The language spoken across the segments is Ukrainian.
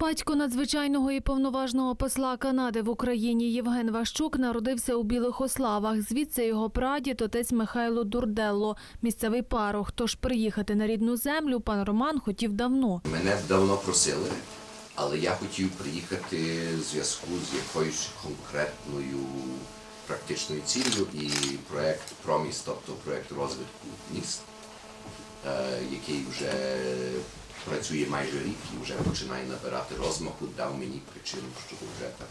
Батько надзвичайного і повноважного посла Канади в Україні Євген Ващук народився у Білих Ославах. Звідси його прадід отець Михайло Дурделло, місцевий парох. Тож приїхати на рідну землю пан Роман хотів давно. Мене давно просили, але я хотів приїхати в зв'язку з якоюсь конкретною практичною ціллю і проект Проміс, тобто проект розвитку міст, е, який вже працює майже рік і вже починає набирати розмаху, дав мені причину, щоб вже так офіційно приїхати.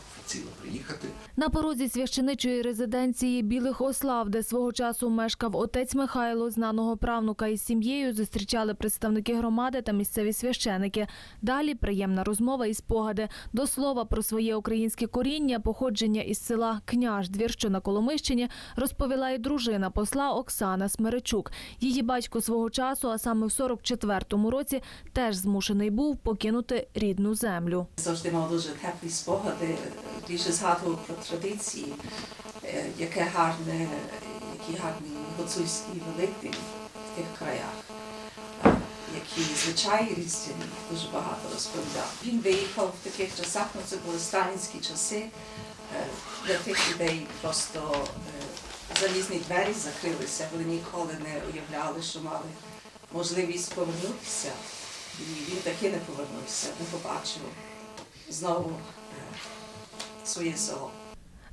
На порозі священичої резиденції Білих Ослав, де свого часу мешкав отець Михайло, знаного правнука із сім'єю, зустрічали представники громади та місцеві священики. Далі приємна розмова і спогади. До слова про своє українське коріння, походження із села Княждвір, що на Коломищині, розповіла і дружина посла Оксана Смеречук. Її батько свого часу, а саме в 44-му році, теж змушений був покинути рідну землю. Завжди мав дуже теплі спогади, більше згадував про традиції, е, яке гарне, які гарні гуцульські великдень в тих краях, е, які звичаї різдвяні, дуже багато розповідав. Він виїхав в таких часах, ну це були сталінські часи, е, для тих людей просто залізні двері закрилися, вони ніколи не уявляли, що мали можливість повернутися. І він таки не повернувся, не побачив знову своє село.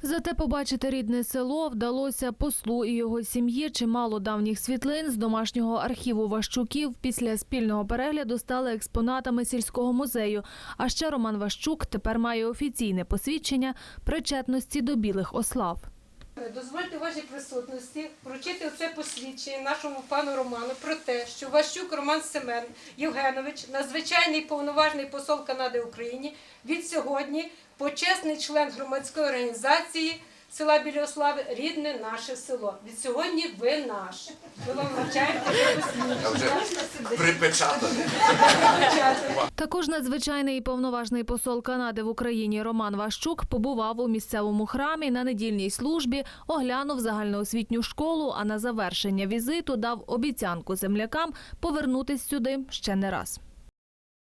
Зате побачити рідне село вдалося послу і його сім'ї. Чимало давніх світлин з домашнього архіву Ващуків після спільного перегляду стали експонатами сільського музею. А ще Роман Ващук тепер має офіційне посвідчення причетності до білих ослав. Дозвольте вашій присутності вручити оце посвідчення нашому пану Роману про те, що Ващук Роман Семен Євгенович, надзвичайний повноважний посол Канади в Україні, від сьогодні почесний член громадської організації села Біліослави Рідне наше село. Від сьогодні ви наш. Ми вам вручаємо посвідчення. Я припечатаний. Також надзвичайний і повноважний посол Канади в Україні Роман Ващук побував у місцевому храмі на недільній службі, оглянув загальноосвітню школу, а на завершення візиту дав обіцянку землякам повернутись сюди ще не раз.